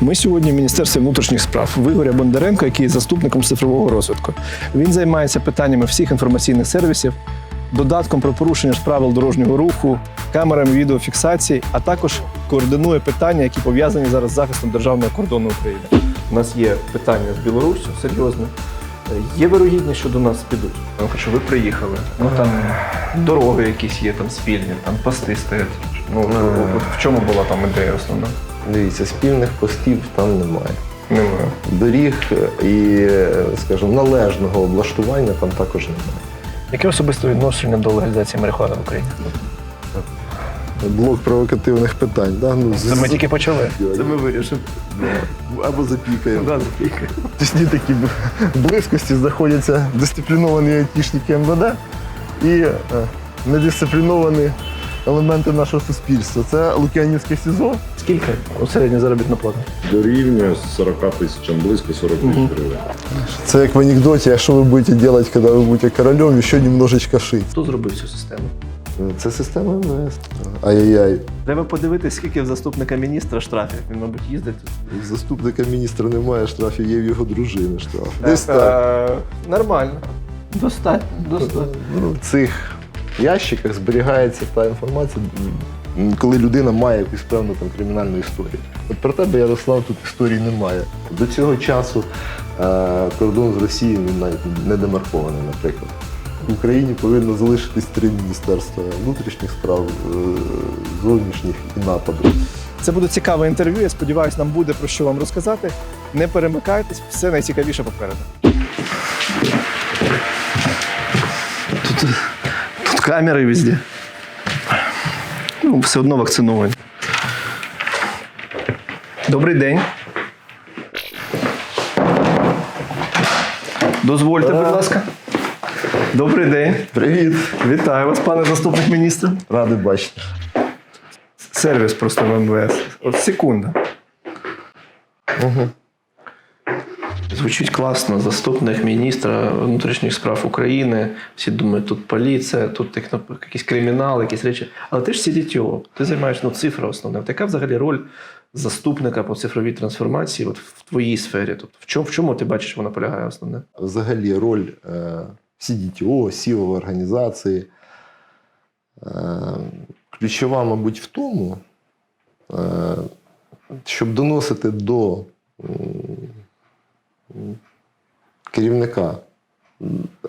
Ми сьогодні в Міністерстві внутрішніх справ в Ігоря Бондаренко, який є заступником цифрового розвитку. Він займається питаннями всіх інформаційних сервісів, додатком про порушення правил дорожнього руху, камерами відеофіксації, а також координує питання, які пов'язані зараз з захистом державного кордону України. У нас є питання з Білоруссю серйозне. Є вирогідність, що до нас підуть. Ну, що ви приїхали. Ну там дороги якісь є, там спільні, там пости стоять. Ну от в чому була там ідея основна? Дивіться, спільних постів там немає. Немає. Доріг і, е, скажімо, належного облаштування там також немає. Яке особисте відношення до легалізації марихуани в Україні? Блок провокативних питань. Да? Ну, з- Це ми тільки почали. Це ми вирішимо. Або запікаємо. Тісні такі близькості знаходяться дисципліновані айтішники МВД і е, недисципліновані елементи нашого суспільства. Це Лук'янівське СІЗО. Скільки у середня заробітна плата? Дорівнює 40 тисячам, близько 40 тисяч гривень. Це як в анекдоті, що ви будете робити, коли ви будете королем, ще немножечко шить. Хто зробив цю систему? Це система МВС. Ай-яй-яй. Треба подивитись, скільки в заступника міністра штрафів. Він, мабуть, їздить тут. У заступника міністра немає штрафів, є в його дружини штраф. Десь так. Е, Нормально. Достатньо, достатньо. Ну, цих ящиках зберігається та інформація, коли людина має якусь певну там кримінальну історію. От про тебе, Ярослав, тут історії немає. До цього часу е, кордон з Росією він навіть не демаркований, наприклад. В Україні повинно залишитись три міністерства внутрішніх справ, е, зовнішніх і нападу. Це буде цікаве інтерв'ю. Я сподіваюся, нам буде про що вам розказати. Не перемикайтесь, все найцікавіше попереду. Тут, тут камери везде. Ну, все одно вакциновані. Добрий день. Дозвольте, будь ласка. Добрий день. Привіт! Вітаю вас, пане заступник міністра. Радий бачити. Сервіс просто в МВС. От секунда. Угу. Звучить класно. Заступник міністра внутрішніх справ України. Всі думають, тут поліція, тут техно... якийсь кримінал, якісь речі. Але ти ж CDTO, ти займаєш ну, цифра основна. Яка взагалі роль заступника по цифровій трансформації от в твоїй сфері? Тобто, в чому, в чому ти бачиш, вона полягає основне? взагалі роль е, CDTO, сілової E організації. Е, ключова, мабуть, в тому, е, щоб доносити до керівника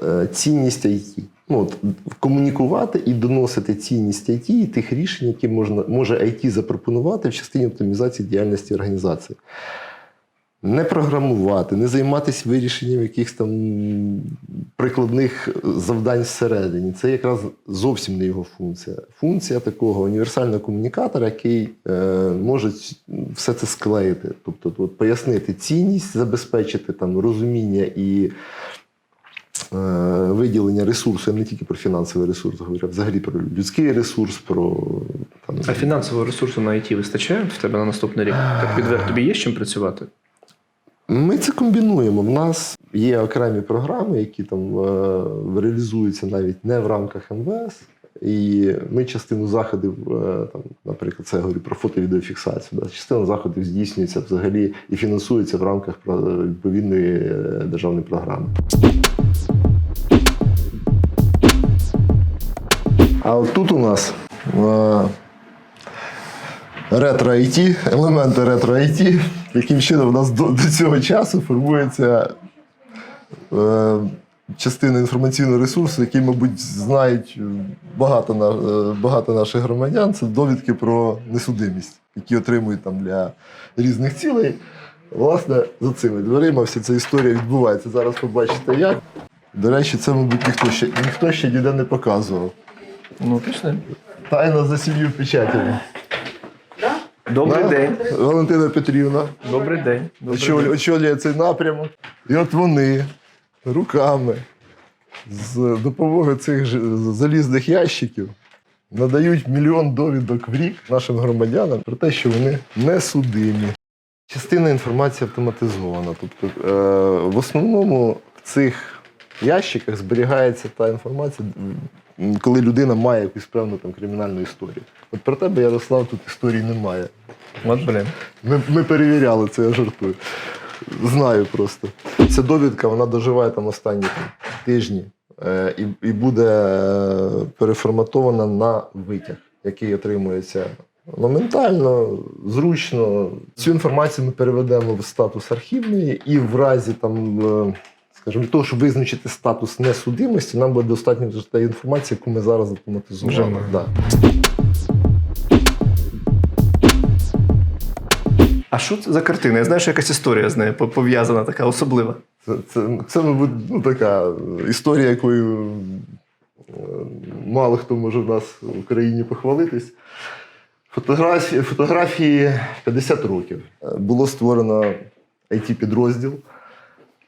е, цінність IT. Ну, от, комунікувати і доносити цінність IT і тих рішень, які можна, може IT запропонувати в частині оптимізації діяльності організації. Не програмувати, не займатися вирішенням якихось там прикладних завдань всередині. Це якраз зовсім не його функція. Функція такого універсального комунікатора, який е, може все це склеїти. Тобто от, пояснити цінність, забезпечити там розуміння і е, виділення ресурсу, я не тільки про фінансовий ресурс говорю, а взагалі про людський ресурс, про там, А фінансового ресурсу на IT вистачає в тебе на наступний рік? Так підверх тобі є з чим працювати? Ми це комбінуємо. В нас є окремі програми, які там е, реалізуються навіть не в рамках МВС. І ми частину заходів, е, там, наприклад, це я говорю про фото-відеофіксацію. Да, частина заходів здійснюється взагалі і фінансується в рамках відповідної е, державної програми. А от тут у нас ретро IT, елементи ретро Яким чином у нас до, до цього часу формується е, частина інформаційного ресурсу, який, мабуть, знають багато, на, е, багато наших громадян. Це довідки про несудимість, які отримують там для різних цілей. Власне, за цими дверима вся ця історія відбувається. Зараз побачите як. До речі, це, мабуть, ніхто ще, ніхто ще ніде не показував. Ну, пішли. Тайна за сім'ю печатями. Добрий Да? день. Валентина Петрівна. Добрий день. Очолює, очолює цей напрямок. І от вони руками з допомогою цих залізних ящиків надають мільйон довідок в рік нашим громадянам про те, що вони не судимі. Частина інформації автоматизована. Тобто, е, в основному в цих ящиках зберігається та інформація, коли людина має якусь певну там кримінальну історію. От про тебе, Ярослав, тут історії немає. От, блін. Ми, ми перевіряли це, я жартую. Знаю просто. Ця довідка вона доживає там останні там, тижні е, і, і буде е, переформатована на витяг, який отримується моментально, зручно. Цю інформацію ми переведемо в статус архівний, і в разі там. е, Скажімо, для того, щоб визначити статус несудимості, нам буде достатньо тієї інформації, яку ми зараз автоматизували. Да. А що це за картина? Я знаю, що якась історія з нею пов'язана, така особлива. Це, це, це мабуть, ну, така історія, якою е, мало хто може в нас в Україні похвалитись. Фотографії, фотографії 50 років. Е, Було створено IT-підрозділ.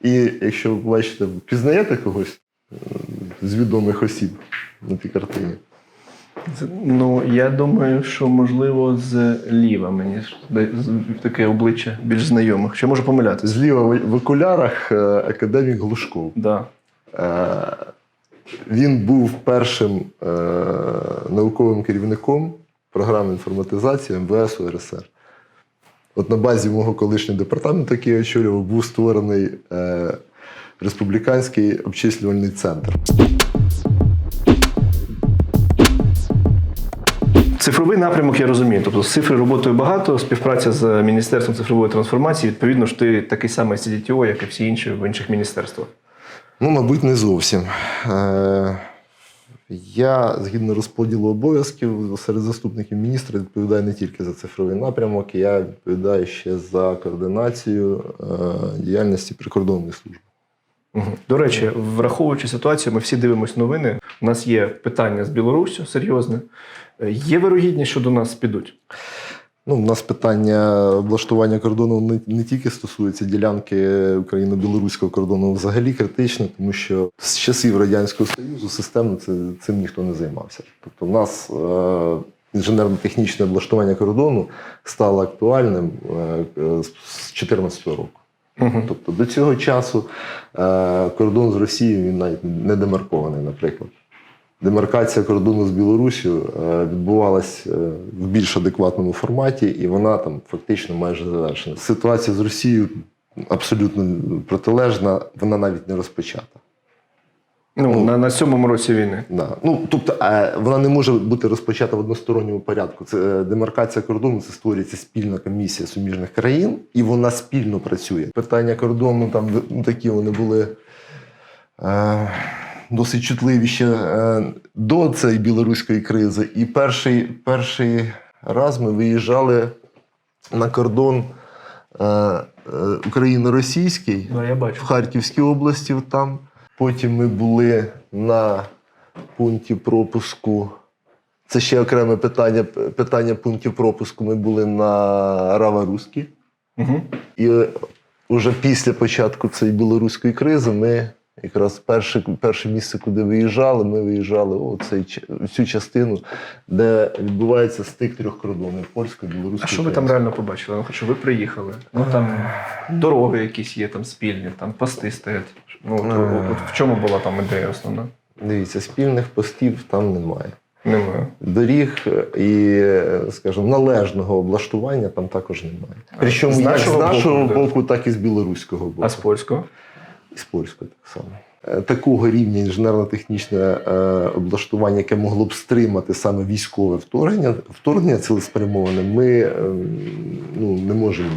І якщо ви бачите, пізнаєте когось е, з відомих осіб на тій картині? Ну, я думаю, що можливо зліва мені ж зда- з- таке обличчя більш знайомих. Що можу помилятися? Зліва в окулярах е, академік Глушков. Да. Е, Він був першим науковим керівником програми інформатизації МВС УРСР. От на базі мого колишнього департаменту, який я очолював, був створений е, республіканський обчислювальний центр. Цифровий напрямок я розумію. Тобто з цифри роботою багато, співпраця з Міністерством цифрової трансформації. Відповідно ж, ти такий самий CDTO, як і всі інші в інших міністерствах. Ну, мабуть, не зовсім. Е, Я, згідно розподілу обов'язків серед заступників міністра, відповідаю не тільки за цифровий напрямок, я відповідаю ще за координацію е, діяльності прикордонної служби. До речі, враховуючи ситуацію, ми всі дивимося новини. У нас є питання з Білоруссю серйозне. Е, Є вирогідність, що до нас підуть. Ну, у нас питання облаштування кордону не, не тільки стосується ділянки україно-білоруського кордону, взагалі критичне, тому що з часів Радянського Союзу системно це, цим ніхто не займався. Тобто, в нас е, інженерно-технічне облаштування кордону стало актуальним е, з 2014 року. Угу. Тобто до цього часу е, кордон з Росією він навіть не демаркований, наприклад. Демаркація кордону з Білоруссю е, відбувалась е, в більш адекватному форматі, і вона там фактично майже завершена. Ситуація з Росією абсолютно протилежна, вона навіть не розпочата. Ну, Ну. на, на сьомому році війни. Да. Ну, тобто, е, вона не може бути розпочата в односторонньому порядку. Це демаркація кордону, це створюється спільна комісія суміжних країн, і вона спільно працює. Питання кордону там ну, такі вони були. Е, Досить чутливі ще е, до цієї білоруської кризи. І перший, перший раз ми виїжджали на кордон е, е, україно-російський Ну, в. Харківській області там. Потім ми були на пункті пропуску. Це ще окреме питання, питання пунктів пропуску. Ми були на Рава-Руській. Угу. І вже після початку цієї білоруської кризи ми якраз перше, перше місце, куди виїжджали, ми виїжджали у цей, цю частину, де відбувається стик трьох кордонів польської, білоруської. А що ви там реально побачили? Ну, що ви приїхали. Ну там дороги якісь є, там спільні, там пости стоять. Ну, от, от, от в чому була там ідея основна? Дивіться, спільних постів там немає. Немає. Доріг і, е, скажімо, належного облаштування там також немає. Причому з як нашого з нашого боку, боку, так і з білоруського боку. А з польського? З польського так само. Е, Такого рівня інженерно-технічне е, облаштування, яке могло б стримати саме військове вторгнення, вторгнення цілеспрямоване, ми е, ну, не можемо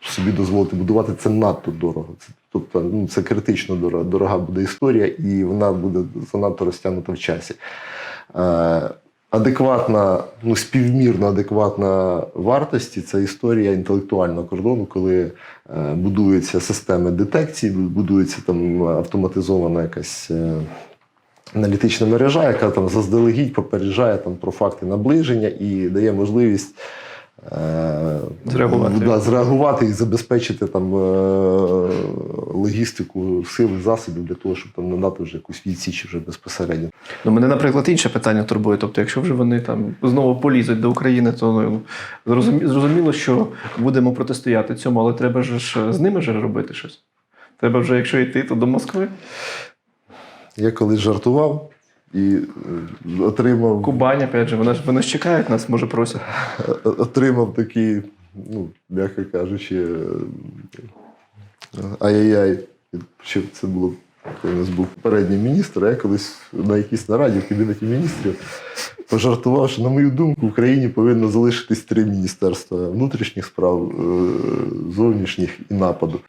собі дозволити будувати. Це надто дорого. Це, тобто, ну, це критично дорога, дорога буде історія, і вона буде занадто розтягнута в часі. Е, Адекватна, ну співмірно адекватна вартості це історія інтелектуального кордону, коли будуються системи детекції, будується там автоматизована якась е, аналітична мережа, яка там заздалегідь попереджає там про факти наближення і дає можливість. Е, Зреагувати. Да, зреагувати і забезпечити там е, логістику сил і засобів для того, щоб там надати вже якусь відсіч вже безпосередньо. Ну, мене, наприклад, інше питання турбує. Тобто, якщо вже вони там знову полізуть до України, то ну, зрозуміло, що будемо протистояти цьому, але треба ж з ними ж робити щось. Треба вже, якщо йти, то до Москви. Я колись жартував і е, отримав, Кубань, опять же, вони ж вони ж чекають нас, може просять. е, отримав такий ну, м'яко кажучи, е, ай-яй-яй, щоб це було. Коли у нас був попередній міністр, а я колись на якійсь нараді в кабінеті міністрів пожартував, що, на мою думку, в Україні повинно залишитись три міністерства внутрішніх справ, е, зовнішніх і нападу.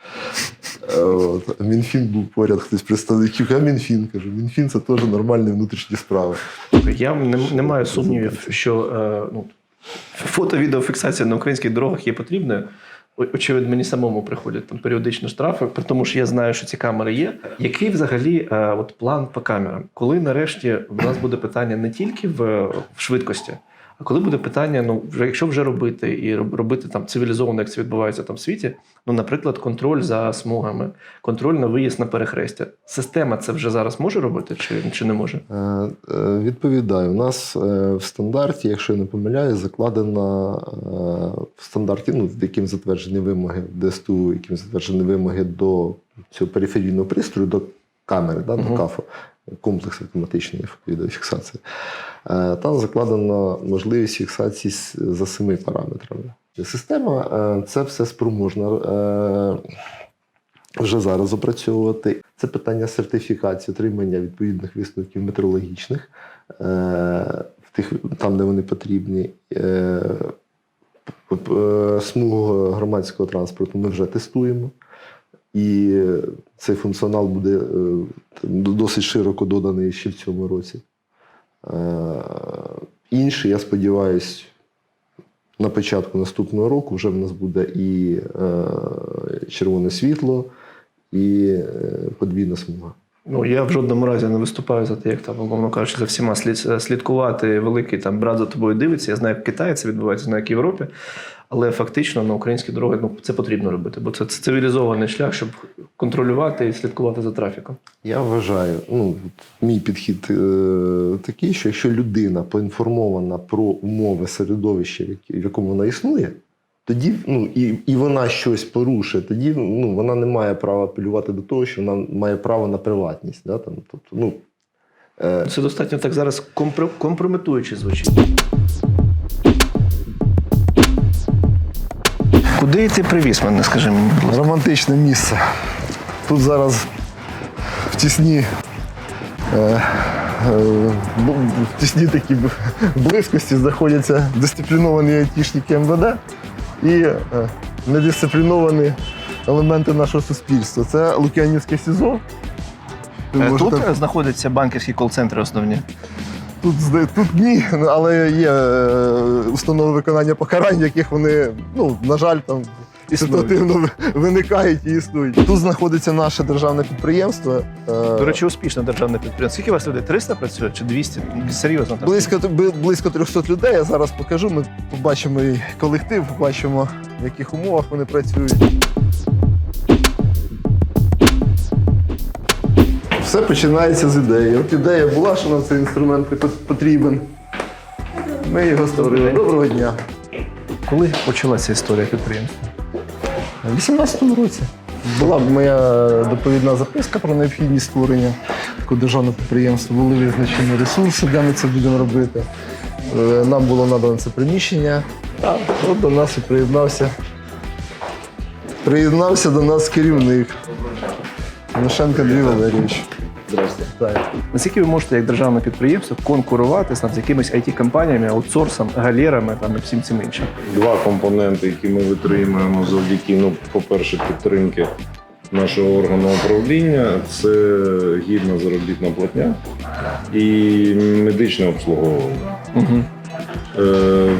Е, От. Мінфін був поряд, хтось представників, а Мінфін кажу, Мінфін це теж нормальні внутрішні справи. Я не, не маю сумнівів, що е, ну, фото-відеофіксація на українських дорогах є потрібною. Очевидно, мені самому приходять там періодично штрафи, при тому, що я знаю, що ці камери є. Який взагалі е, от план по камерам? Коли нарешті в нас буде питання не тільки в, в швидкості, а коли буде питання, ну вже якщо вже робити і робити там цивілізовано, як це відбувається там в світі, ну, наприклад, контроль за смугами, контроль на виїзд на перехрестя. Система це вже зараз може робити чи, чи не може? Е, е, Відповідаю, у нас е, в стандарті, якщо я не помиляюсь, закладено е, в стандарті, ну, яким затверджені вимоги ДСТУ, яким затверджені вимоги до цього периферійного пристрою, до камери, да, Мгм. до КАФу, комплекс автоматичної відеофіксації. Е, Там закладена можливість фіксації за семи параметрами. Система е, це все спроможна. е, вже зараз опрацьовувати. Це питання сертифікації, отримання відповідних висновків метрологічних в тих, там, де вони потрібні. Смугу громадського транспорту ми вже тестуємо. І цей функціонал буде е, досить широко доданий ще в цьому році. Е, Інший, я сподіваюся, на початку наступного року вже в нас буде і е, червоне світло, і подвійна смуга. Ну, я в жодному разі не виступаю за те, як там, умовно кажучи, за всіма слід, слідкувати. Великий там брат за тобою дивиться. Я знаю, як в Китаї це відбувається, знаю, як в Європі. Але фактично на українські дороги ну, це потрібно робити, бо це цивілізований шлях, щоб контролювати і слідкувати за трафіком. Я вважаю, ну, мій підхід е, такий, що якщо людина поінформована про умови середовища, в якому вона існує, тоді ну, і, і вона щось порушує, тоді ну, вона не має права апелювати до того, що вона має право на приватність. Да, там, тобто, ну, е, Це достатньо так зараз компро- компрометуюче звучить. Куди ти привіз мене, скажи мені, будь ласка? Романтичне місце. Тут зараз в тісні, е, е, бу- в тісні такі б- близькості знаходяться дисципліновані айтішники МВД і е, недисципліновані елементи нашого суспільства. Це Лук'янівське СІЗО. Ви Е, можете- Тут знаходяться банківські кол-центри основні. Тут, тут ні, але є е, установи виконання покарань, яких вони, ну, на жаль, там ситуативно виникають і існують. Тут знаходиться наше державне підприємство. е, До речі, успішне державне підприємство. Скільки у вас людей? 300 працює чи 200? Серйозно там. близько, бли- близько 300 людей. Я зараз покажу. Ми побачимо і колектив, побачимо, в яких умовах вони працюють. Все починається з ідеї. От ідея була, що нам цей інструмент потрібен. Ми його створили. Доброго дня. Коли почалася історія підприємства? У 18-му році була моя доповідна записка про необхідність створення такого державного підприємства. Були визначені ресурси, де ми це будемо робити. Е, Нам було надано це приміщення. А от до нас і приєднався. Приєднався до нас керівник Тимошенко Андрій Валерійович. Так. Наскільки ви можете як державне підприємство конкурувати там, з якимись it-компаніями, аутсорсом, галерами там, і всім цим іншим? Два компоненти, які ми витримуємо завдяки, ну, по-перше, підтримки нашого органу управління, це гідна заробітна платня і медичне обслуговування. Угу.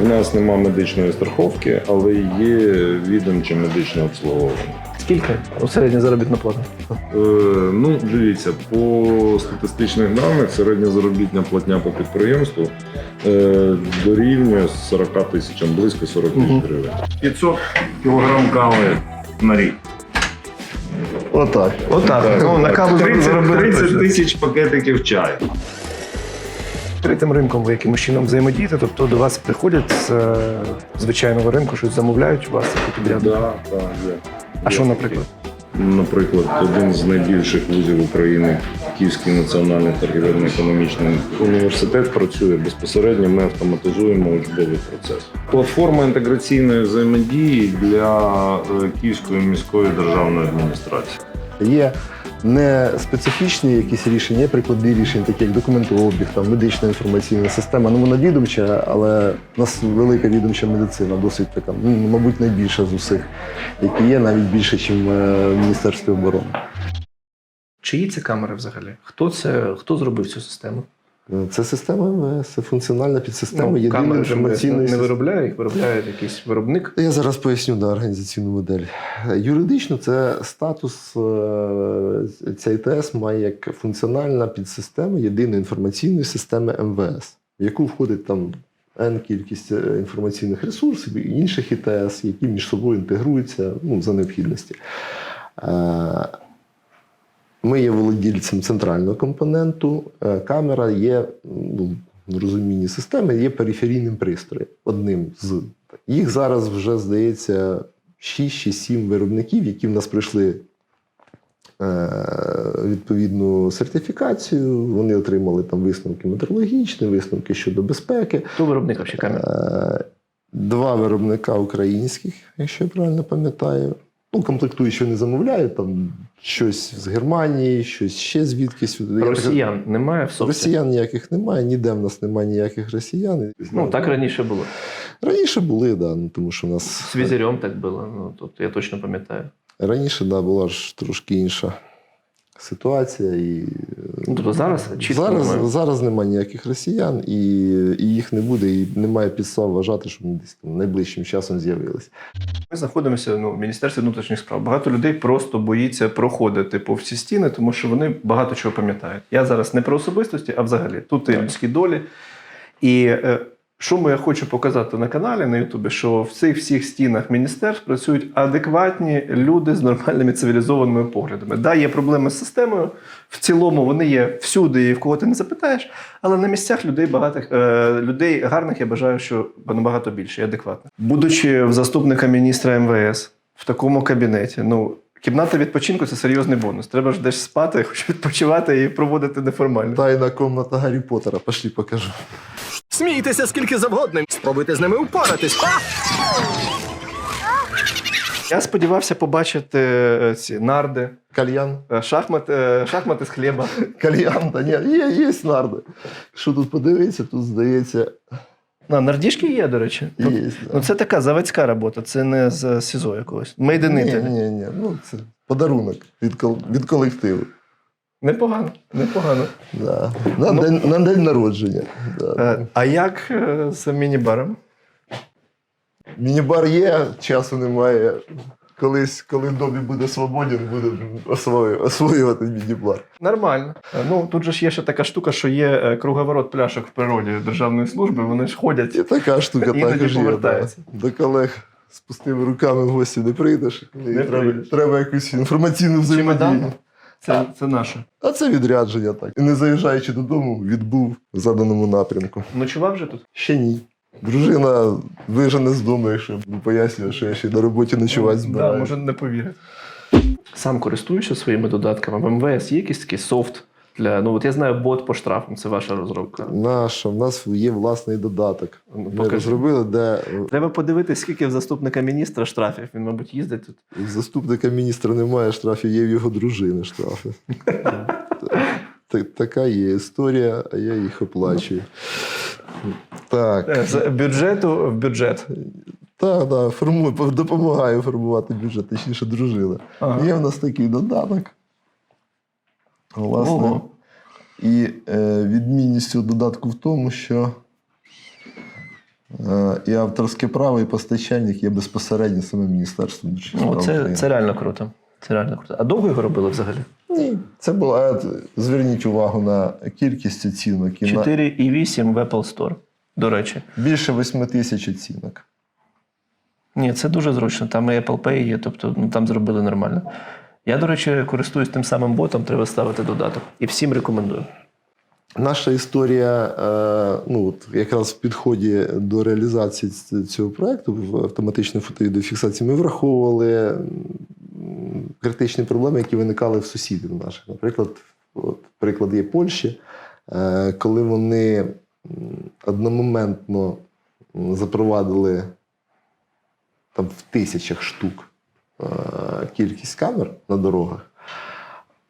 В нас нема медичної страховки, але є відомче медичне обслуговування. Скільки середня заробітна плата? Е, ну, дивіться, по статистичних даних середня заробітна платня по підприємству е, дорівнює 40 тисячам, близько 40 тисяч Мгм. гривень. 500 кілограм кави на рік. Отак. Отак. Ну, на каву 30, заробили 30 точно. тисяч пакетиків чаю. Відкритим ринком ви якимось чином взаємодієте, тобто до вас приходять з е, звичайного ринку, щось замовляють у вас таке підряд. Да, да, є. А що, наприклад? наприклад, один з найбільших вузів України, Київський національний торгівельно-економічний університет, працює безпосередньо. Ми автоматизуємо учбовий процес. Платформа інтеграційної взаємодії для е, Київської міської державної адміністрації. Є не специфічні якісь рішення, є прикладні рішення, такі як документообіг, там медична інформаційна система. Ну вона відомча, але у нас велика відомча медицина, досить така, ну, мабуть, найбільша з усіх, які є, навіть більше, ніж в Міністерстві оборони. Чиї це камери взагалі? Хто це хто зробив цю систему? Це система МВС, це функціональна підсистема Ну, єдиної ж інформаційної не системи. виробляє їх, виробляє якийсь виробник. Я зараз поясню да, організаційну модель. Юридично це статус е, ця ІТС має як функціональна підсистема єдиної інформаційної системи МВС, в яку входить там N кількість е, інформаційних ресурсів і інших ІТС, які між собою інтегруються ну, за необхідності. Ми є володільцем центрального компоненту. Е, Камера є ну, в розумінні системи, є периферійним пристроєм, одним з. Їх зараз вже здається 6 чи 7 виробників, які в нас пройшли е, відповідну сертифікацію. Вони отримали там висновки метрологічні, висновки щодо безпеки. Хто виробник взагалі камер? Е, Два виробника українських, якщо я правильно пам'ятаю. Ну, комплектуючі не замовляють, там щось з Германії, щось ще звідкись. Я так- Росіян немає в собі? Росіян ніяких немає, ніде в нас немає ніяких росіян. Ну так раніше було. Раніше були, да, ну, тому що в нас З візерем так було. Ну тобто я точно пам'ятаю. раніше да, була ж трошки інша ситуація. І... Ну тобто зараз чітко зараз, немає. зараз немає ніяких росіян, і, і їх не буде, і немає підстав вважати, що вони десь там найближчим часом з'явилися. Ми знаходимося ну, в Міністерстві внутрішніх справ. Багато людей просто боїться проходити по всі стіни, тому що вони багато чого пам'ятають. Я зараз не про особистості, а взагалі. Тут і людські долі. І е, що я хочу показати на каналі на Ютубі, що в цих всіх стінах міністерств працюють адекватні люди з нормальними цивілізованими поглядами. Да, є проблеми з системою. В цілому вони є всюди, і в кого ти не запитаєш, але на місцях людей багатих е, людей гарних я бажаю, що набагато більше і адекватних. Будучи в заступника міністра МВС в такому кабінеті, ну. Кімната відпочинку це серйозний бонус. Треба ж десь спати, хоч відпочивати і проводити неформально. Тайна комната Гаррі Поттера, пошлі покажу. Смійтеся скільки завгодно. Спробуйте з ними впоратись. А! Я сподівався побачити е, ці нарди, Кальян. е, шахмати, е, шахмати з хліба. Кальян, та ні, є, є нарди. Що тут подивитися, тут здається, На нардішки є, до речі. Тут, є. ну, це така заводська робота, це не з СІЗО якогось. Made Ні, Italy. ні, ні. Ну, це подарунок від, кол- від колективу. Непогано, непогано. Да. На, Ну- день, на день народження. Да. Е, а як е, з міні-баром? Міні-бар є, часу немає. Колись, коли Добі буде свободен, буде освоювати, міні-бар. Нормально. Е, Ну тут же ж є ще така штука, що є круговорот пляшок в природі державної служби, вони ж ходять. І така штука також є. Да. До колег з пустими руками в гості не прийдеш. Не треба, треба якусь інформаційну взаємодію. Це, це наше. А це відрядження так. І не заїжджаючи додому, відбув в заданому напрямку. Ночував вже тут? Ще ні. Дружина вижене з дому, якщо пояснює, що я ще на роботі ночувати Да, збираю. може не повірить. Сам користуюся своїми додатками. В МВС є якийсь такий софт для. Ну от я знаю бот по штрафам, це ваша розробка. Наша, в нас є власний додаток. Ну, Ми покажи. розробили, де Треба подивитись, скільки в заступника міністра штрафів. Він, мабуть, їздить тут. в заступника міністра немає штрафів, є в його дружини штрафи. Така є історія, а я їх оплачую. Так. Е, З бюджету в бюджет. Так, так, формую, допомагаю формувати бюджет, точніше, дружина. Є в нас такий додаток. Власне. Ого. І е, відмінність цього додатку в тому, що е, і авторське право, і постачальник є безпосередньо саме Міністерством Ну, це, це реально круто. Це реально круто. А довго його робили взагалі? Ні, це було. е, Зверніть увагу на кількість оцінок і на 4,8 в Apple Store. До речі. більше 8 тисяч оцінок. Ні, це дуже зручно. Там і Apple Pay є, тобто ну, там зробили нормально. Я, до речі, користуюсь тим самим ботом, треба ставити додаток. І всім рекомендую. Наша історія, е, ну якраз в підході до реалізації цього проекту в автоматичної фотовідеофіксації ми враховували критичні проблеми, які виникали в сусідів наших. Наприклад, от, приклад є Польщі, е, коли вони одномоментно запровадили там в тисячах штук кількість камер на дорогах.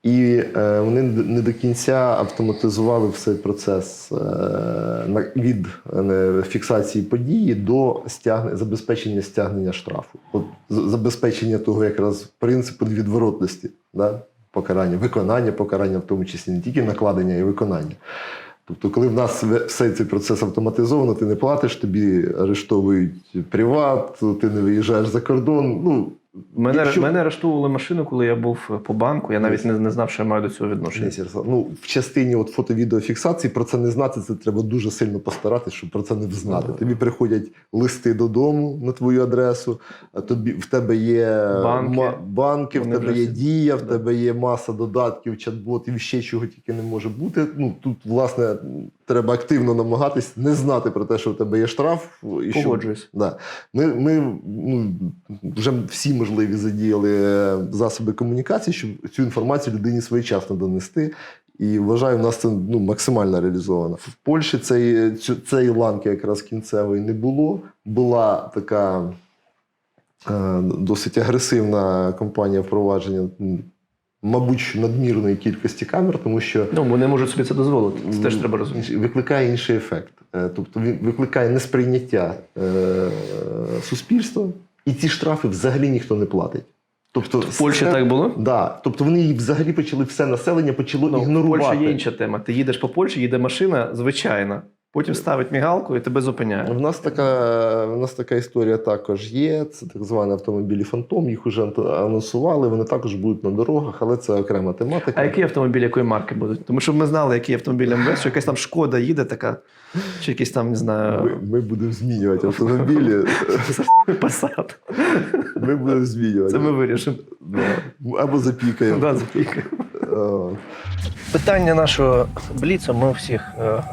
І е, вони не до кінця автоматизували цей процес е, від е, фіксації події до стягнення, забезпечення стягнення штрафу. От забезпечення того якраз принципу відворотності, да? покарання, виконання покарання, в тому числі не тільки накладення, й виконання. Тобто, коли в нас все цей процес автоматизовано, ти не платиш, тобі арештовують приват, ти не виїжджаєш за кордон. Ну, Мене, якщо- мене арештовували машину, коли я був по банку. Я навіть не, не знав, що я маю до цього відношення. Ярослав, Ну, в частині от фото-відеофіксації про це не знати, це треба дуже сильно постаратися, щоб про це не взнати. Ну, Тобі приходять листи додому на твою адресу, а тобі в тебе є Банки. банки в тебе вже є всі- дія, в Да. тебе є маса додатків, чат-ботів, ще чого тільки не може бути. Ну тут, власне, треба активно намагатись не знати про те, що в тебе є штраф. І що, Погоджуюсь. Да. Ми, ми ну, вже всі можливі задіяли е, засоби комунікації, щоб цю інформацію людині своєчасно донести. І вважаю, в нас це ну, максимально реалізовано. В Польщі цей, цю, цієї ланки якраз кінцевої не було. Була така е, досить агресивна кампанія впровадження, мабуть, надмірної кількості камер, тому що Ну, вони можуть собі це дозволити. Це теж треба розуміти. Викликає інший ефект. Е, Тобто викликає несприйняття е, суспільства, і ці штрафи взагалі ніхто не платить. Тобто, В Польщі все- так було? Да. Тобто вони їх взагалі почали все населення почало Ну, в ігнорувати. Польщі є інша тема. Ти їдеш по Польщі, їде машина звичайна. Потім ставить мігалку і тебе зупиняє. В нас така, в нас така історія також є. Це так звані автомобілі Фантом. Їх вже анонсували. Вони також будуть на дорогах, але це окрема тематика. А які автомобілі якої марки будуть? Тому що ми знали, які автомобілі МВС, що якась там шкода їде така, чи якийсь там, не знаю, ми будемо змінювати автомобілі. Passat. Ми будемо змінювати. Це ми вирішимо. Або запікаємо. Да, запікаємо. Е, Питання нашого бліцу ми всіх е,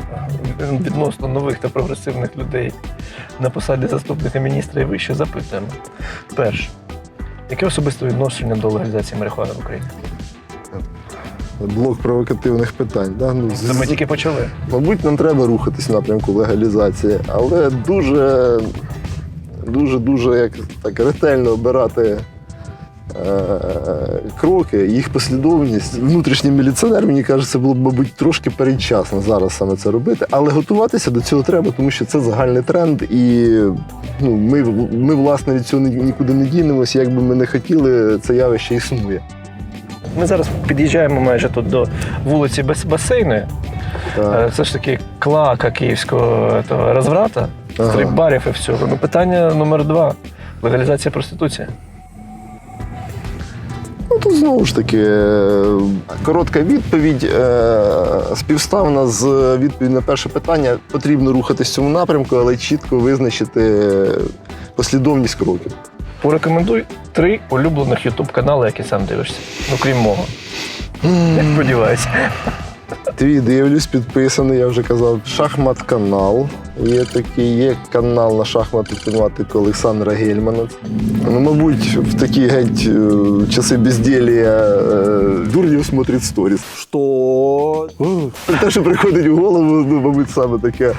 відносно нових та прогресивних людей на посаді заступника міністра і вище запитуємо. Перше, яке особисте відношення до легалізації марихуани в Україні? Блок провокативних питань. Да? Ну, Це ми тільки почали. Мабуть, нам треба рухатись в напрямку легалізації, але дуже, дуже, дуже як так ретельно обирати е- кроки, їх послідовність. Внутрішній міліціонер, мені кажеться, було б, мабуть, трошки передчасно зараз саме це робити. Але готуватися до цього треба, тому що це загальний тренд, і ну, ми, ми власне від цього нікуди не дінемося. Як би ми не хотіли, це явище існує. Ми зараз під'їжджаємо майже тут до вулиці Бас- Басейної. Е, Це ж таки клака київського того, розврата, Ага. стрип-барів і всього. Ну, питання номер два легалізація проституції. Ну, знову ж таки е, коротка відповідь. е, Співставна з відповідь на перше питання. Потрібно рухатись в цьому напрямку, але чітко визначити послідовність кроків. Порекомендуй три улюблених ютуб канали, які сам дивишся. Ну, крім мого. Сподіваюся. Твій дивлюсь, підписаний, я вже казав, шахмат канал. Є такий, є канал на шахмати тематику Олександра Гельмана. Ну, мабуть, в такі геть е, часи безділія е, Дурнів смотрить сторіс. Що? Те, що приходить в голову, ну, мабуть, саме таке.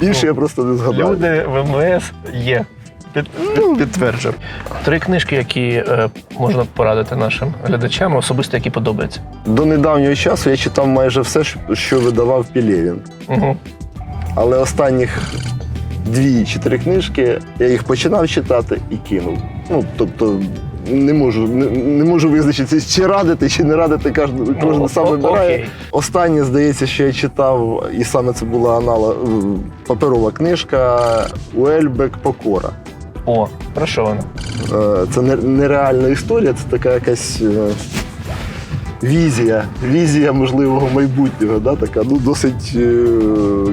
Інше я просто не згадаю. Люди в МВС є. Під, під, підтверджую. Три книжки, які е, можна порадити нашим глядачам, особисто які подобаються. До недавнього часу я читав майже все, що- видавав Пілєвін. Угу. Але останніх дві чи три книжки я їх починав читати і кинув. Ну, тобто, не можу, не, не можу визначитися, чи радити, чи не радити, кожен, кожен сам вибирає. Окей. Останнє, здається, що я читав, і саме це була анала, паперова книжка Уельбек Покора. О, про що вона? Е, Це нереальна історія, це така якась е, візія, візія можливого майбутнього, да, така ну, досить е,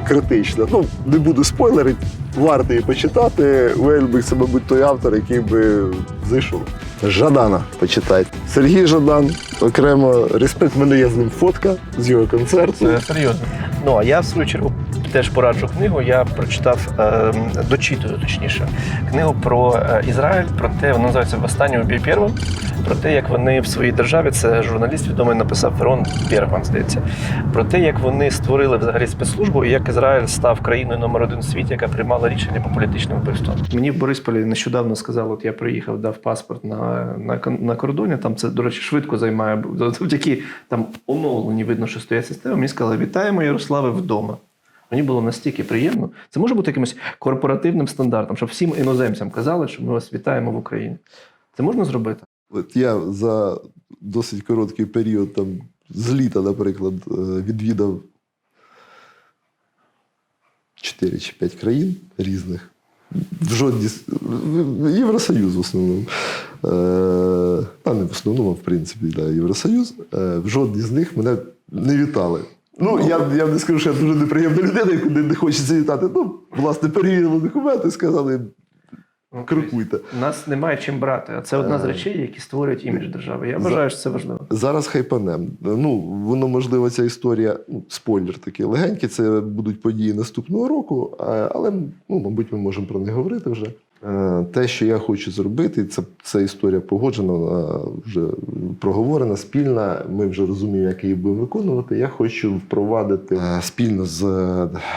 критична. Ну, не буду спойлерити, варто її почитати. Уельбек це, мабуть, той автор, який би зайшов. Жадана почитайте. Сергій Жадан, окремо респект, в мене є з ним фотка з його концерту. Це серйозно. Ну а я в свою чергу теж пораджу книгу. Я прочитав, е, дочитую точніше, книгу про е, Ізраїль, про те, вона називається «Восстання убій первим», про те, як вони в своїй державі, це журналіст відомий написав Ферон Бергман, здається, про те, як вони створили взагалі спецслужбу і як Ізраїль став країною номер один у світі, яка приймала рішення по політичним вбивствам. Мені в Борисполі нещодавно сказали, от я приїхав, дав паспорт на, на, на кордоні. Там це, до речі, швидко займає. Завдяки там оновленні видно, що стоять системи. Мені сказали, вітаємо Ярославе вдома. Мені було настільки приємно. Це може бути якимось корпоративним стандартом, щоб всім іноземцям казали, що ми вас вітаємо в Україні. Це можна зробити? От я за досить короткий період там, з літа, наприклад, е, відвідав 4 чи 5 країн різних. В жодній Євросоюз в основному. Е, Та не в основному, в принципі, да, Євросоюз. Е, В жодній з них мене не вітали. Ну, я, я не скажу, що я дуже неприємна людина, яку не, не хочеться вітати. Ну, власне, перевірили документи, сказали, крокуйте. Нас немає чим брати, а це одна з речей, які створюють імідж держави. Я вважаю, що це важливо. Зараз хайпанем. Ну, воно, можливо, ця історія, ну, спойлер такий легенький, це будуть події наступного року, але, ну, мабуть, ми можемо про них говорити вже. Е, Те, що я хочу зробити, це, це історія погоджена, вже проговорена, спільна. Ми вже розуміємо, як її будемо виконувати. Я хочу впровадити е, спільно з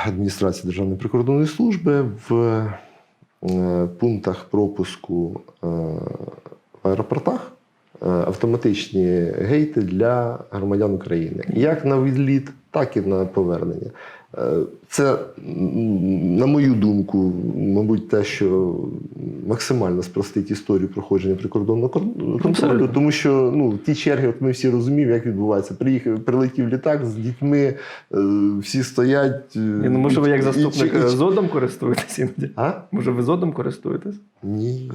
адміністрацією Державної прикордонної служби в е, пунктах пропуску в аеропортах автоматичні гейти для громадян України. Як на відліт, так і на повернення. Е, Це, на мою думку, мабуть, те, що максимально спростить історію проходження прикордонного контролю, тому що ну, ті черги, от ми всі розуміємо, як відбувається. Приїхав, прилетів літак з дітьми, е, всі стоять. е, І, ну, може, ви як заступник і- і- зодом користуєтесь іноді? А? Може, ви зодом користуєтесь? Ні.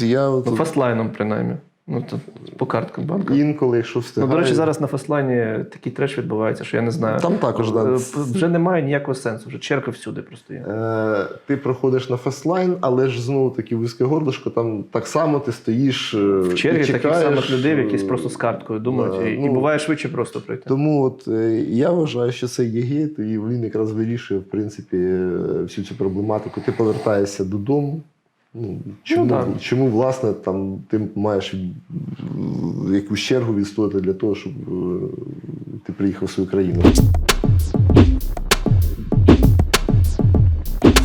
Я Ну, фастлайном, принаймні. Ну, то по карткам банку. інколи, якщо Ну, до речі, зараз на фастлайні такий треш відбувається, що я не знаю. Там також, да. Е, Вже немає ніякого сенсу, вже черга всюди просто є. Е, ти проходиш на фастлайн, але ж знову таки вузьке горлишко, там так само ти стоїш. е, В чергі таких самих людей, якісь е, просто з карткою думають, да, і, і ну, буває швидше просто прийти. Тому от я вважаю, що це є гейт, і він якраз вирішує, в принципі, всю цю проблематику. Ти повертаєшся додому. Ну, чому, так. чому, власне, там ти маєш м, якусь чергу відстояти для того, щоб е, ти приїхав в свою країну?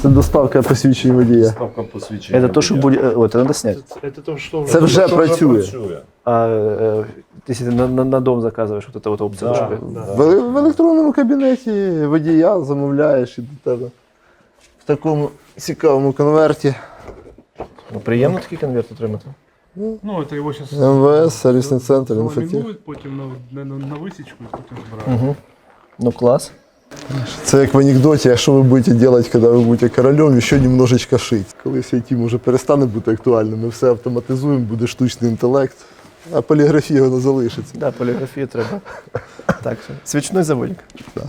Це доставка посвідчення водія. Ставка посвідчення. Это то, что водія. будет... Вот, это надо снять. Це то, що Це вже що працює. А э, если ты на, на, на дом заказываешь, вот эта вот опция. Да, чтобы- да. В, в електронному кабінеті водія замовляєш і до тебе в такому цікавому конверті. Ну, приємно такий конверт отримати. Ну, это его сейчас МВС, сервісний центр, ламінують, потім на, на, на, на висічку і потім збирають. Угу. Ну, клас. Це як в анекдоті, що ви будете робити, коли ви будете королем, ще немножечко шити. Колись IT може перестане бути актуальним, ми все автоматизуємо, буде штучний інтелект, а поліграфія вона залишиться. Да, поліграфію треба. Так, свічний заводик. Так.